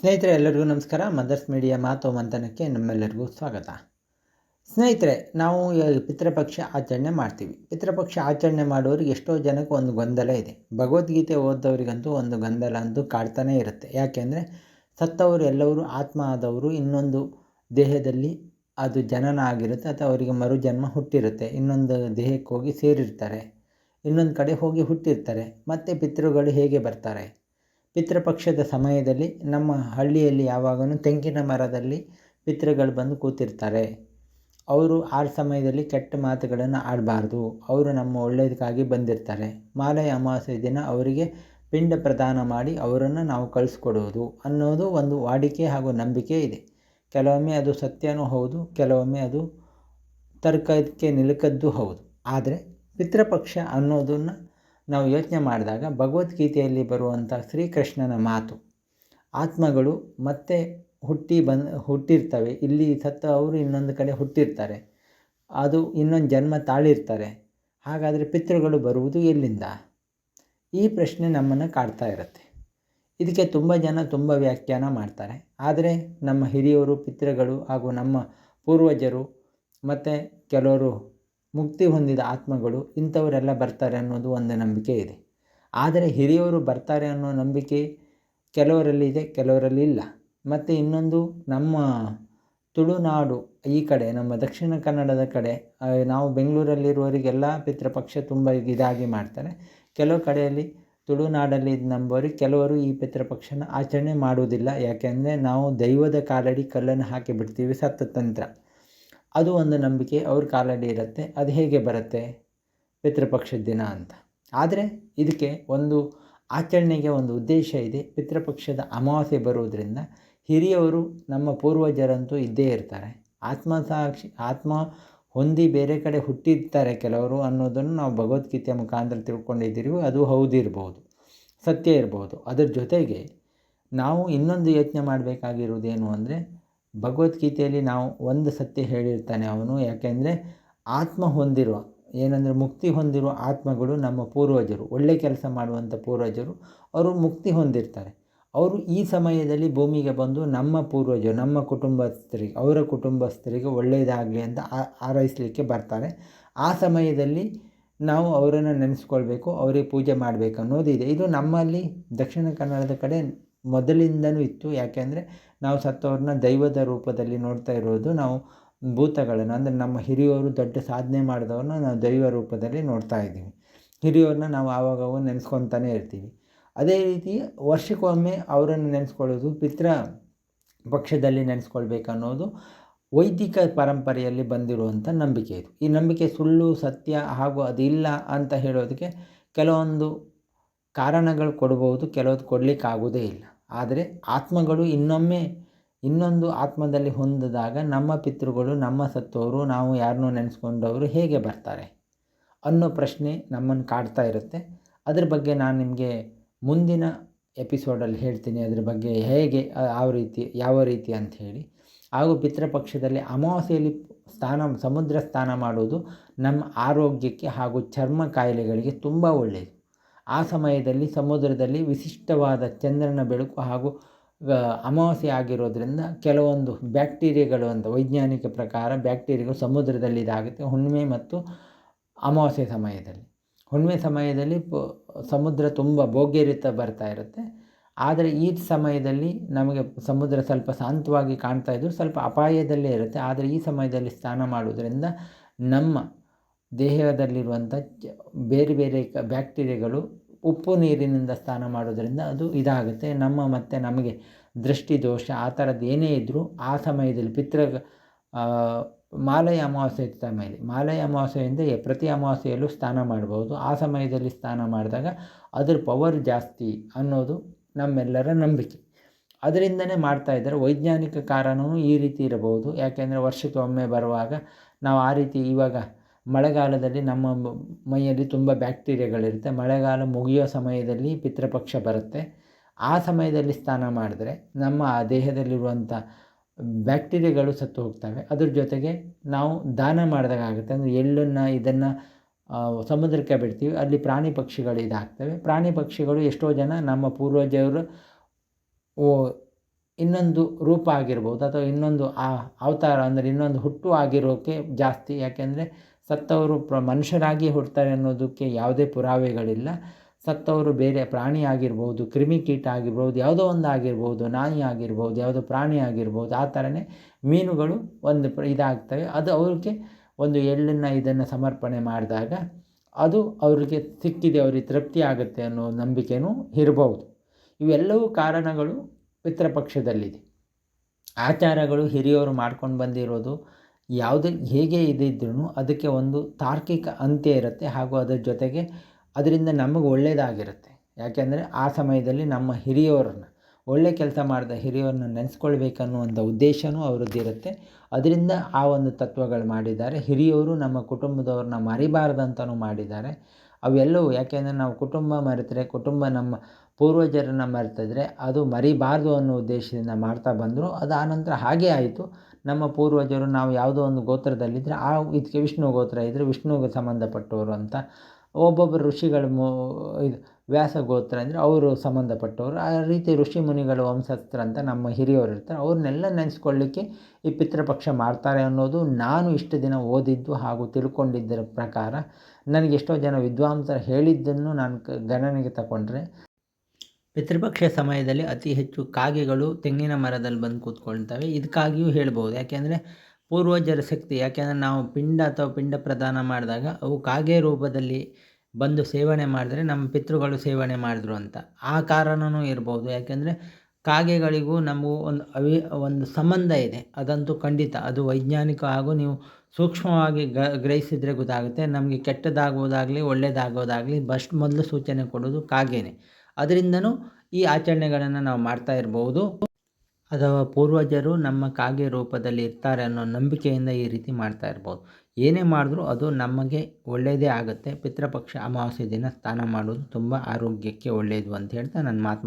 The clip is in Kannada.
ಸ್ನೇಹಿತರೆ, ಎಲ್ಲರಿಗೂ ನಮಸ್ಕಾರ. ಮದರ್ಸ್ ಮೀಡಿಯಾ ಮಾತು ಮಂಥನಕ್ಕೆ ನಮ್ಮೆಲ್ಲರಿಗೂ ಸ್ವಾಗತ. ಸ್ನೇಹಿತರೆ, ನಾವು ಪಿತೃಪಕ್ಷ ಆಚರಣೆ ಮಾಡ್ತೀವಿ. ಪಿತೃಪಕ್ಷ ಆಚರಣೆ ಮಾಡೋರಿಗೆ ಎಷ್ಟೋ ಜನಕ್ಕೆ ಒಂದು ಗೊಂದಲ ಇದೆ. ಭಗವದ್ಗೀತೆ ಓದೋರಿಗಂತೂ ಒಂದು ಗೊಂದಲ ಅಂತೂ ಕಾಡ್ತಾನೇ ಇರುತ್ತೆ. ಯಾಕೆಂದರೆ ಸತ್ತವರು ಎಲ್ಲವರು ಆತ್ಮ ಆದವರು. ಇನ್ನೊಂದು ದೇಹದಲ್ಲಿ ಅದು ಜನನ ಆಗಿರುತ್ತೆ ಅಥವಾ ಅವರಿಗೆ ಮರುಜನ್ಮ ಹುಟ್ಟಿರುತ್ತೆ. ಇನ್ನೊಂದು ದೇಹಕ್ಕೆ ಹೋಗಿ ಸೇರಿರ್ತಾರೆ. ಇನ್ನೊಂದು ಕಡೆ ಹೋಗಿ ಹುಟ್ಟಿರ್ತಾರೆ. ಮತ್ತು ಪಿತೃಗಳು ಹೇಗೆ ಬರ್ತಾರೆ? ಪಿತೃಪಕ್ಷದ ಸಮಯದಲ್ಲಿ ನಮ್ಮ ಹಳ್ಳಿಯಲ್ಲಿ ಯಾವಾಗಲೂ ತೆಂಗಿನ ಮರದಲ್ಲಿ ಪಿತೃಗಳು ಬಂದು ಕೂತಿರ್ತಾರೆ. ಅವರು ಆ ಸಮಯದಲ್ಲಿ ಕೆಟ್ಟ ಮಾತುಗಳನ್ನು ಆಡಬಾರ್ದು. ಅವರು ನಮ್ಮ ಒಳ್ಳೆಯದಕ್ಕಾಗಿ ಬಂದಿರ್ತಾರೆ. ಮಾಲೆ ಅಮಾವಾಸ್ಯೆ ದಿನ ಅವರಿಗೆ ಪಿಂಡ ಪ್ರದಾನ ಮಾಡಿ ಅವರನ್ನು ನಾವು ಕಳಿಸ್ಕೊಡೋದು ಅನ್ನೋದು ಒಂದು ವಾಡಿಕೆ ಹಾಗೂ ನಂಬಿಕೆ ಇದೆ. ಕೆಲವೊಮ್ಮೆ ಅದು ಸತ್ಯನೂ ಹೌದು, ಕೆಲವೊಮ್ಮೆ ಅದು ತರ್ಕಕ್ಕೆ ನಿಲುಕದ್ದು ಹೌದು. ಆದರೆ ಪಿತೃಪಕ್ಷ ಅನ್ನೋದನ್ನು ನಾವು ಯೋಚನೆ ಮಾಡಿದಾಗ ಭಗವದ್ಗೀತೆಯಲ್ಲಿ ಬರುವಂಥ ಶ್ರೀಕೃಷ್ಣನ ಮಾತು, ಆತ್ಮಗಳು ಮತ್ತೆ ಹುಟ್ಟಿ ಬಂದು, ಹುಟ್ಟಿರ್ತವೆ. ಇಲ್ಲಿ ಸತ್ತ ಅವರು ಇನ್ನೊಂದು ಕಡೆ ಹುಟ್ಟಿರ್ತಾರೆ. ಅದು ಇನ್ನೊಂದು ಜನ್ಮ ತಾಳಿರ್ತಾರೆ. ಹಾಗಾದರೆ ಪಿತೃಗಳು ಬರುವುದು ಎಲ್ಲಿಂದ? ಈ ಪ್ರಶ್ನೆ ನಮ್ಮನ್ನು ಕಾಡ್ತಾ ಇರುತ್ತೆ. ಇದಕ್ಕೆ ತುಂಬ ಜನ ತುಂಬ ವ್ಯಾಖ್ಯಾನ ಮಾಡ್ತಾರೆ. ಆದರೆ ನಮ್ಮ ಹಿರಿಯವರು ಪಿತೃಗಳು ಹಾಗೂ ನಮ್ಮ ಪೂರ್ವಜರು ಮತ್ತು ಕೆಲವರು ಮುಕ್ತಿ ಹೊಂದಿದ ಆತ್ಮಗಳು ಇಂಥವರೆಲ್ಲ ಬರ್ತಾರೆ ಅನ್ನೋದು ಒಂದು ನಂಬಿಕೆ ಇದೆ. ಆದರೆ ಹಿರಿಯವರು ಬರ್ತಾರೆ ಅನ್ನೋ ನಂಬಿಕೆ ಕೆಲವರಲ್ಲಿ ಇದೆ, ಕೆಲವರಲ್ಲಿ ಇಲ್ಲ. ಮತ್ತು ಇನ್ನೊಂದು, ನಮ್ಮ ತುಳುನಾಡು ಈ ಕಡೆ, ನಮ್ಮ ದಕ್ಷಿಣ ಕನ್ನಡದ ಕಡೆ ನಾವು ಬೆಂಗಳೂರಲ್ಲಿರುವವರಿಗೆಲ್ಲ ಪಿತೃಪಕ್ಷ ತುಂಬ ಇದಾಗಿ ಮಾಡ್ತಾರೆ. ಕೆಲವು ಕಡೆಯಲ್ಲಿ ತುಳುನಾಡಲ್ಲಿ ನಂಬೋರಿಗೆ ಕೆಲವರು ಈ ಪಿತೃಪಕ್ಷನ ಆಚರಣೆ ಮಾಡುವುದಿಲ್ಲ. ಯಾಕೆಂದರೆ ನಾವು ದೈವದ ಕಾಲಡಿ ಕಲ್ಲನ್ನು ಹಾಕಿ ಬಿಡ್ತೀವಿ ಸತ್ತ ತಂತ್ರ ಅದು ಒಂದು ನಂಬಿಕೆ, ಅವ್ರ ಕಾಲಡಿ ಇರುತ್ತೆ. ಅದು ಹೇಗೆ ಬರುತ್ತೆ? ಪಿತೃಪಕ್ಷದ ದಿನ ಅಂತ. ಆದರೆ ಇದಕ್ಕೆ ಒಂದು ಆಚರಣೆಗೆ ಒಂದು ಉದ್ದೇಶ ಇದೆ. ಪಿತೃಪಕ್ಷದ ಅಮಾವಾಸ್ಯೆ ಬರುವುದರಿಂದ ಹಿರಿಯವರು ನಮ್ಮ ಪೂರ್ವಜರಂತೂ ಇದ್ದೇ ಇರ್ತಾರೆ. ಆತ್ಮ ಸಾಕ್ಷಿ, ಆತ್ಮ ಹೊಂದಿ ಬೇರೆ ಕಡೆ ಹುಟ್ಟಿರ್ತಾರೆ ಕೆಲವರು ಅನ್ನೋದನ್ನು ನಾವು ಭಗವದ್ಗೀತೆಯ ಮುಖಾಂತರ ತಿಳ್ಕೊಂಡಿದ್ದೀವಿ. ಅದು ಹೌದಿರ್ಬೋದು, ಸತ್ಯ ಇರ್ಬೋದು. ಅದರ ಜೊತೆಗೆ ನಾವು ಇನ್ನೊಂದು ಯೋಚನೆ ಮಾಡಬೇಕಾಗಿರುವುದೇನು ಅಂದರೆ ಭಗವದ್ಗೀತೆಯಲ್ಲಿ ನಾವು ಒಂದು ಸತ್ಯ ಹೇಳಿರ್ತಾನೆ ಅವನು, ಯಾಕೆಂದರೆ ಆತ್ಮ ಹೊಂದಿರುವ, ಏನಂದರೆ ಮುಕ್ತಿ ಹೊಂದಿರುವ ಆತ್ಮಗಳು ನಮ್ಮ ಪೂರ್ವಜರು, ಒಳ್ಳೆ ಕೆಲಸ ಮಾಡುವಂಥ ಪೂರ್ವಜರು, ಅವರು ಮುಕ್ತಿ ಹೊಂದಿರ್ತಾರೆ. ಅವರು ಈ ಸಮಯದಲ್ಲಿ ಭೂಮಿಗೆ ಬಂದು ನಮ್ಮ ಪೂರ್ವಜರು, ನಮ್ಮ ಕುಟುಂಬಸ್ಥರಿಗೆ, ಅವರ ಕುಟುಂಬಸ್ಥರಿಗೆ ಒಳ್ಳೆಯದಾಗಲಿ ಅಂತ ಹಾರೈಸಲಿಕ್ಕೆ ಬರ್ತಾರೆ. ಆ ಸಮಯದಲ್ಲಿ ನಾವು ಅವರನ್ನು ನೆನೆಸ್ಕೊಳ್ಬೇಕು, ಅವರಿಗೆ ಪೂಜೆ ಮಾಡಬೇಕು ಅನ್ನೋದಿದೆ. ಇದು ನಮ್ಮಲ್ಲಿ ದಕ್ಷಿಣ ಕನ್ನಡದ ಕಡೆ ಮೊದಲಿಂದನೂ ಇತ್ತು. ಯಾಕೆಂದರೆ ನಾವು ಸತ್ತವ್ರನ್ನ ದೈವದ ರೂಪದಲ್ಲಿ ನೋಡ್ತಾ ಇರೋದು, ನಾವು ಭೂತಗಳನ್ನು, ಅಂದರೆ ನಮ್ಮ ಹಿರಿಯವರು ದೊಡ್ಡ ಸಾಧನೆ ಮಾಡಿದವ್ರನ್ನ ನಾವು ದೈವ ರೂಪದಲ್ಲಿ ನೋಡ್ತಾ ಇದ್ದೀವಿ. ಹಿರಿಯವ್ರನ್ನ ನಾವು ಆವಾಗವಾಗ ನೆನೆಸ್ಕೊತಾನೆ ಇರ್ತೀವಿ. ಅದೇ ರೀತಿ ವರ್ಷಕ್ಕೊಮ್ಮೆ ಅವರನ್ನು ನೆನೆಸ್ಕೊಳ್ಳೋದು, ಪಿತೃ ಪಕ್ಷದಲ್ಲಿ ನೆನೆಸ್ಕೊಳ್ಬೇಕನ್ನೋದು ವೈದಿಕ ಪರಂಪರೆಯಲ್ಲಿ ಬಂದಿರುವಂಥ ನಂಬಿಕೆ ಇದು. ಈ ನಂಬಿಕೆ ಸುಳ್ಳು, ಸತ್ಯ ಹಾಗೂ ಅದಿಲ್ಲ ಅಂತ ಹೇಳೋದಕ್ಕೆ ಕೆಲವೊಂದು ಕಾರಣಗಳು ಕೊಡ್ಬೋದು, ಕೆಲವೊಂದು ಕೊಡಲಿಕ್ಕಾಗೋದೇ ಇಲ್ಲ. ಆದರೆ ಆತ್ಮಗಳು ಇನ್ನೊಮ್ಮೆ ಇನ್ನೊಂದು ಆತ್ಮದಲ್ಲಿ ಹೊಂದಿದಾಗ ನಮ್ಮ ಪಿತೃಗಳು, ನಮ್ಮ ಸತ್ತವರು ನಾವು ಯಾರನ್ನೂ ನೆನೆಸ್ಕೊಂಡವರು ಹೇಗೆ ಬರ್ತಾರೆ? ಅನ್ನೋ ಪ್ರಶ್ನೆ ನಮ್ಮನ್ನು ಕಾಡ್ತಾ ಇರುತ್ತೆ. ಅದ್ರ ಬಗ್ಗೆ ನಾನು ನಿಮಗೆ ಮುಂದಿನ ಎಪಿಸೋಡಲ್ಲಿ ಹೇಳ್ತೀನಿ. ಅದ್ರ ಬಗ್ಗೆ ಹೇಗೆ ಯಾವ ರೀತಿ ಯಾವ ರೀತಿ ಅಂತ ಹೇಳಿ. ಹಾಗೂ ಪಿತೃಪಕ್ಷದಲ್ಲಿ ಅಮಾವಾಸ್ಯೆಯಲ್ಲಿ ಸ್ನಾನ, ಸಮುದ್ರ ಸ್ನಾನ ಮಾಡೋದು ನಮ್ಮ ಆರೋಗ್ಯಕ್ಕೆ ಹಾಗೂ ಚರ್ಮ ಕಾಯಿಲೆಗಳಿಗೆ ತುಂಬ ಒಳ್ಳೆಯದು. ಆ ಸಮಯದಲ್ಲಿ ಸಮುದ್ರದಲ್ಲಿ ವಿಶಿಷ್ಟವಾದ ಚಂದ್ರನ ಬೆಳಕು ಹಾಗೂ ಅಮಾವಾಸ್ಯೆ ಆಗಿರೋದ್ರಿಂದ ಕೆಲವೊಂದು ಬ್ಯಾಕ್ಟೀರಿಯಾಗಳು ಅಂತ ವೈಜ್ಞಾನಿಕ ಪ್ರಕಾರ ಬ್ಯಾಕ್ಟೀರಿಯಾಗಳು ಸಮುದ್ರದಲ್ಲಿ ಇದಾಗುತ್ತೆ. ಹುಣ್ಣಿಮೆ ಮತ್ತು ಅಮಾವಾಸ್ಯೆ ಸಮಯದಲ್ಲಿ. ಹುಣ್ಣಿಮೆ ಸಮಯದಲ್ಲಿ ಸಮುದ್ರ ತುಂಬ ಭೋಗ್ಯರಿತ ಬರ್ತಾ ಇರುತ್ತೆ. ಆದರೆ ಈ ಸಮಯದಲ್ಲಿ ನಮಗೆ ಸಮುದ್ರ ಸ್ವಲ್ಪ ಶಾಂತವಾಗಿ ಕಾಣ್ತಾ ಇದ್ದರೂ ಸ್ವಲ್ಪ ಅಪಾಯದಲ್ಲೇ ಇರುತ್ತೆ. ಆದರೆ ಈ ಸಮಯದಲ್ಲಿ ಸ್ನಾನ ಮಾಡುವುದರಿಂದ ನಮ್ಮ ದೇಹದಲ್ಲಿರುವಂಥ ಬೇರೆ ಬೇರೆ ಬ್ಯಾಕ್ಟೀರಿಯಾಗಳು ಉಪ್ಪು ನೀರಿನಿಂದ ಸ್ನಾನ ಮಾಡೋದರಿಂದ ಅದು ಇದಾಗುತ್ತೆ. ನಮ್ಮ ಮತ್ತು ನಮಗೆ ದೃಷ್ಟಿ ದೋಷ, ಆ ಥರದ್ದು ಏನೇ ಇದ್ದರೂ ಆ ಸಮಯದಲ್ಲಿ ಪಿತೃ ಮಾಲಯ ಅಮಾವಾಸ್ಯೆ ಸಮಯದಲ್ಲಿ, ಮಾಲಯ ಅಮಾವಾಸ್ಯೆಯಿಂದ ಪ್ರತಿ ಅಮಾವಾಸ್ಯೆಯಲ್ಲೂ ಸ್ನಾನ ಮಾಡ್ಬೋದು. ಆ ಸಮಯದಲ್ಲಿ ಸ್ನಾನ ಮಾಡಿದಾಗ ಅದ್ರ ಪವರ್ ಜಾಸ್ತಿ ಅನ್ನೋದು ನಮ್ಮೆಲ್ಲರ ನಂಬಿಕೆ. ಅದರಿಂದನೇ ಮಾಡ್ತಾ ಇದ್ದಾರೆ. ವೈಜ್ಞಾನಿಕ ಕಾರಣವೂ ಈ ರೀತಿ ಇರಬಹುದು. ಯಾಕೆಂದರೆ ವರ್ಷಕ್ಕೆ ಒಮ್ಮೆ ಬರುವಾಗ ನಾವು ಆ ರೀತಿ ಇವಾಗ ಮಳೆಗಾಲದಲ್ಲಿ ನಮ್ಮ ಮೈಯಲ್ಲಿ ತುಂಬ ಬ್ಯಾಕ್ಟೀರಿಯಾಗಳಿರುತ್ತೆ. ಮಳೆಗಾಲ ಮುಗಿಯೋ ಸಮಯದಲ್ಲಿ ಪಿತೃಪಕ್ಷ ಬರುತ್ತೆ. ಆ ಸಮಯದಲ್ಲಿ ಸ್ನಾನ ಮಾಡಿದ್ರೆ ನಮ್ಮ ಆ ದೇಹದಲ್ಲಿರುವಂಥ ಬ್ಯಾಕ್ಟೀರಿಯಾಗಳು ಸತ್ತು ಹೋಗ್ತವೆ. ಅದ್ರ ಜೊತೆಗೆ ನಾವು ದಾನ ಮಾಡಿದಾಗ ಆಗುತ್ತೆ. ಅಂದರೆ ಎಳ್ಳನ್ನು, ಇದನ್ನು ಸಮುದ್ರಕ್ಕೆ ಬಿಡ್ತೀವಿ. ಅಲ್ಲಿ ಪ್ರಾಣಿ ಪಕ್ಷಿಗಳು ಇದಾಗ್ತವೆ. ಪ್ರಾಣಿ ಪಕ್ಷಿಗಳು ಎಷ್ಟೋ ಜನ ನಮ್ಮ ಪೂರ್ವಜರು, ಓ, ಇನ್ನೊಂದು ರೂಪ ಆಗಿರ್ಬೋದು. ಅಥವಾ ಇನ್ನೊಂದು ಆ, ಅವತಾರ, ಅಂದರೆ ಇನ್ನೊಂದು ಹುಟ್ಟು ಆಗಿರೋಕ್ಕೆ ಜಾಸ್ತಿ. ಯಾಕೆಂದರೆ ಸತ್ತವರು ಪ್ರ, ಮನುಷ್ಯರಾಗಿ ಹುಡ್ತಾರೆ ಅನ್ನೋದಕ್ಕೆ ಯಾವುದೇ ಪುರಾವೆಗಳಿಲ್ಲ. ಸತ್ತವರು ಬೇರೆ ಪ್ರಾಣಿ ಆಗಿರ್ಬೋದು ಕ್ರಿಮಿಕೀಟ ಆಗಿರ್ಬೋದು, ಯಾವುದೋ ಒಂದು ಆಗಿರ್ಬೋದು, ನಾಯಿ ಆಗಿರ್ಬೋದು, ಯಾವುದೋ ಪ್ರಾಣಿ ಆಗಿರ್ಬೋದು, ಆ ಥರನೇ ಮೀನುಗಳು ಒಂದು ಇದಾಗ್ತವೆ. ಅದು ಅವ್ರಿಗೆ ಒಂದು ಎಳ್ಳನ್ನು ಇದನ್ನು ಸಮರ್ಪಣೆ ಮಾಡಿದಾಗ ಅದು ಅವರಿಗೆ ಸಿಕ್ಕಿದೆ, ಅವ್ರಿಗೆ ತೃಪ್ತಿ ಆಗುತ್ತೆ ಅನ್ನೋ ನಂಬಿಕೆಯೂ ಇರಬಹುದು ಇವೆಲ್ಲವೂ ಕಾರಣಗಳು ಪಿತೃಪಕ್ಷದಲ್ಲಿದೆ. ಆಚಾರಗಳು ಹಿರಿಯವರು ಮಾಡ್ಕೊಂಡು ಬಂದಿರೋದು ಯಾವುದೇ ಹೇಗೆ ಇದಿದ್ರೂ ಅದಕ್ಕೆ ಒಂದು ತಾರ್ಕಿಕ ಅಂತ್ಯ ಇರುತ್ತೆ ಹಾಗೂ ಅದರ ಜೊತೆಗೆ ಅದರಿಂದ ನಮಗೆ ಒಳ್ಳೆಯದಾಗಿರುತ್ತೆ ಯಾಕೆಂದರೆ ಆ ಸಮಯದಲ್ಲಿ ನಮ್ಮ ಹಿರಿಯವ್ರನ್ನ, ಒಳ್ಳೆ ಕೆಲಸ ಮಾಡಿದ ಹಿರಿಯವ್ರನ್ನ ನೆನೆಸ್ಕೊಳ್ಬೇಕನ್ನುವಂಥ ಉದ್ದೇಶವೂ ಅವ್ರದ್ದಿರುತ್ತೆ ಅದರಿಂದ ಆ ಒಂದು ತತ್ವಗಳು ಮಾಡಿದ್ದಾರೆ. ಹಿರಿಯವರು ನಮ್ಮ ಕುಟುಂಬದವ್ರನ್ನ ಮರಿಬಾರ್ದಂತನೂ ಮಾಡಿದ್ದಾರೆ. ಅವೆಲ್ಲವೂ ಯಾಕೆಂದರೆ ನಾವು ಕುಟುಂಬ ಮರೆತರೆ, ಕುಟುಂಬ ನಮ್ಮ ಪೂರ್ವಜರನ್ನು ಮರೆತಿದ್ರೆ ಅದು ಮರಿಬಾರ್ದು ಅನ್ನೋ ಉದ್ದೇಶದಿಂದ ಮಾಡ್ತಾ ಬಂದರು. ಅದು ಆನಂತರ ಹಾಗೇ ಆಯಿತು. ನಮ್ಮ ಪೂರ್ವಜರು ನಾವು ಯಾವುದೋ ಒಂದು ಗೋತ್ರದಲ್ಲಿದ್ದರೆ ಆ ಇದಕ್ಕೆ ವಿಷ್ಣು ಗೋತ್ರ ಇದ್ದರೆ ವಿಷ್ಣುವಿಗೆ ಸಂಬಂಧಪಟ್ಟವರು ಅಂತ. ಒಬ್ಬೊಬ್ಬರು ಋಷಿಗಳು ಇದು ವ್ಯಾಸ ಗೋತ್ರ ಅಂದರೆ ಅವರು ಸಂಬಂಧಪಟ್ಟವರು. ಆ ರೀತಿ ಋಷಿ ಮುನಿಗಳ ವಂಶಸ್ತ್ರ ಅಂತ ನಮ್ಮ ಹಿರಿಯವರು ಇರ್ತಾರೆ. ಅವ್ರನ್ನೆಲ್ಲ ನೆನೆಸ್ಕೊಳ್ಳಿಕ್ಕೆ ಈ ಪಿತೃಪಕ್ಷ ಮಾಡ್ತಾರೆ ಅನ್ನೋದು ನಾನು ಇಷ್ಟು ದಿನ ಓದಿದ್ದು ಹಾಗೂ ತಿಳ್ಕೊಂಡಿದ್ದರ ಪ್ರಕಾರ. ನನಗೆ ಎಷ್ಟೋ ಜನ ವಿದ್ವಾಂಸರು ಹೇಳಿದ್ದನ್ನು ನಾನು ಗಣನೆಗೆ ತಗೊಂಡ್ರೆ ಪಿತೃಪಕ್ಷ ಸಮಯದಲ್ಲಿ ಅತಿ ಹೆಚ್ಚು ಕಾಗೆಗಳು ತೆಂಗಿನ ಮರದಲ್ಲಿ ಬಂದು ಕೂತ್ಕೊಳ್ತವೆ. ಇದಕ್ಕಾಗಿಯೂ ಹೇಳ್ಬೋದು. ಯಾಕೆಂದರೆ ಪೂರ್ವಜರ ಶಕ್ತಿ, ಯಾಕೆಂದರೆ ನಾವು ಪಿಂಡ ಅಥವಾ ಪಿಂಡ ಪ್ರದಾನ ಮಾಡಿದಾಗ ಅವು ಕಾಗೆ ರೂಪದಲ್ಲಿ ಬಂದು ಸೇವನೆ ಮಾಡಿದ್ರೆ ನಮ್ಮ ಪಿತೃಗಳು ಸೇವನೆ ಮಾಡಿದ್ರು ಅಂತ. ಆ ಕಾರಣವೂ ಇರ್ಬೋದು. ಯಾಕೆಂದರೆ ಕಾಗೆಗಳಿಗೂ ನಮಗೂ ಒಂದು ಅವಿ, ಒಂದು ಸಂಬಂಧ ಇದೆ. ಅದಂತೂ ಖಂಡಿತ. ಅದು ವೈಜ್ಞಾನಿಕ ಹಾಗೂ ನೀವು ಸೂಕ್ಷ್ಮವಾಗಿ ಗ, ಗ್ರಹಿಸಿದರೆ ಗೊತ್ತಾಗುತ್ತೆ. ನಮಗೆ ಕೆಟ್ಟದಾಗುವುದಾಗಲಿ ಒಳ್ಳೆಯದಾಗೋದಾಗಲಿ ಬಸ್ಟ್ ಮೊದಲು ಸೂಚನೆ ಕೊಡೋದು ಕಾಗೆನೇ. ಅದರಿಂದನೂ ಈ ಆಚರಣೆಗಳನ್ನು ನಾವು ಮಾಡ್ತಾ ಇರ್ಬೋದು. ಅಥವಾ ಪೂರ್ವಜರು ನಮ್ಮ ಕಾಗೆ ರೂಪದಲ್ಲಿ ಇರ್ತಾರೆ ಅನ್ನೋ ನಂಬಿಕೆಯಿಂದ ಈ ರೀತಿ ಮಾಡ್ತಾ ಇರ್ಬೋದು. ಏನೇ ಮಾಡಿದ್ರೂ ಅದು ನಮಗೆ ಒಳ್ಳೆಯದೇ ಆಗುತ್ತೆ. ಪಿತೃಪಕ್ಷ ಅಮಾವಾಸ್ಯೆ ದಿನ ಸ್ನಾನ ಮಾಡೋದು ತುಂಬ ಆರೋಗ್ಯಕ್ಕೆ ಒಳ್ಳೆಯದು ಅಂತ ಹೇಳ್ತಾ ನನ್ನ ಮಾತು